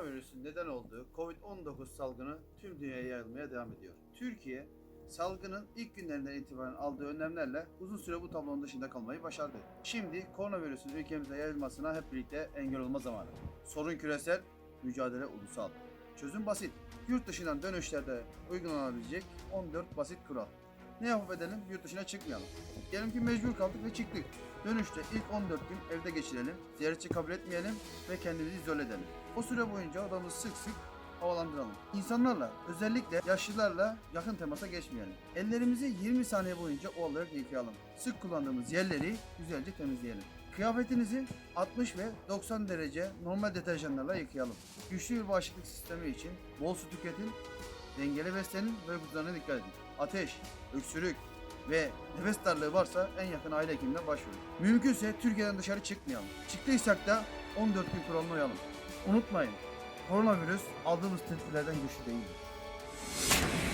koronavirüsün neden olduğu Covid-19 salgını tüm dünyaya yayılmaya devam ediyor. Türkiye, salgının ilk günlerinden itibaren aldığı önlemlerle uzun süre bu tablonun dışında kalmayı başardı. Şimdi koronavirüsün ülkemize yayılmasına hep birlikte engel olma zamanı. Sorun küresel, mücadele ulusal. Çözüm basit. Yurt dışından dönüşlerde uygulanabilecek 14 basit kural. Ne yapıp edelim? Yurt dışına çıkmayalım. Diyelim ki mecbur kaldık ve çıktık. Dönüşte ilk 14 gün evde geçirelim, ziyaretçi kabul etmeyelim ve kendimizi izole edelim. O süre boyunca odamızı sık sık havalandıralım. İnsanlarla, özellikle yaşlılarla yakın temasa geçmeyelim. Ellerimizi 20 saniye boyunca ovalayarak yıkayalım. Sık kullandığımız yerleri güzelce temizleyelim. Kıyafetinizi 60 ve 90 derece normal deterjanlarla yıkayalım. Güçlü bir bağışıklık sistemi için bol su tüketin, dengeli beslenin ve uykularına dikkat edin. Ateş, öksürük ve nefes darlığı varsa en yakın aile hekimine başvurun. Mümkünse Türkiye'den dışarı çıkmayalım. Çıktıysak da 14 gün kuralına uyalım. Unutmayın, koronavirüs aldığımız tedbirlerden güçlü değildir.